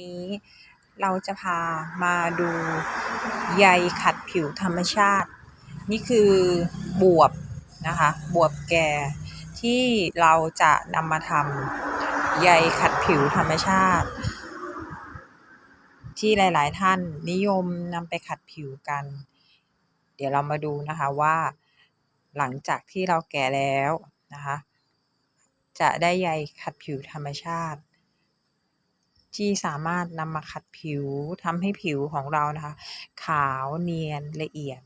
นี้เราจะพามาดูใยขัดผิวธรรมชาติ นี่คือบวบนะคะบวบแก่ที่เราจะนำมาทำใยขัดผิวธรรมชาติ ที่หลายๆ ท่านนิยมนำไปขัดผิวกัน เดี๋ยวเรามาดูนะคะว่าหลังจากที่เราแก่แล้วนะคะ จะได้ใยขัดผิวธรรมชาติ ที่สามารถนำมาขัดผิวทำให้ผิวของเรานะคะ ขาวเนียนละเอียด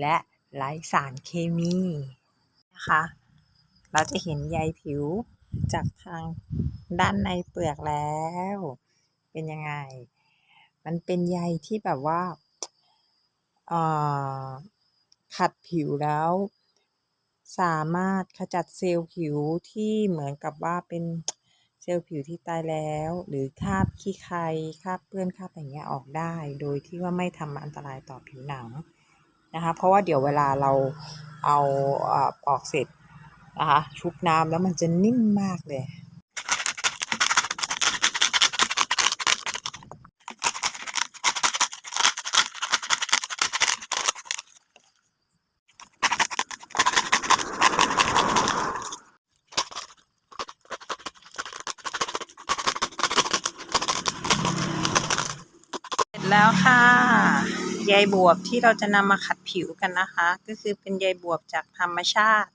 และไร้สารเคมีนะคะ เราจะเห็นใยผิวจากทางด้านในเปลือกแล้ว เป็นยังไง มันเป็นใยที่แบบว่าขัดผิวแล้ว สามารถขจัดเซลล์ผิวที่เหมือนกับว่าเป็น เซลล์ผิวที่ตายแล้ว หรือคราบขี้ใครคราบเปื้อนคราบอะไรเงี้ยออกได้ โดยที่ว่าไม่ทำอันตรายต่อผิวหนังนะคะเพราะว่าเดี๋ยวเวลาเราเอาอ่อปอกเสร็จนะคะชุบน้ำแล้วมันจะนิ่มมากเลย แล้วค่ะใยบวบที่เราจะนำมาขัดผิวกันนะคะ ก็คือเป็นใยบวบจากธรรมชาติ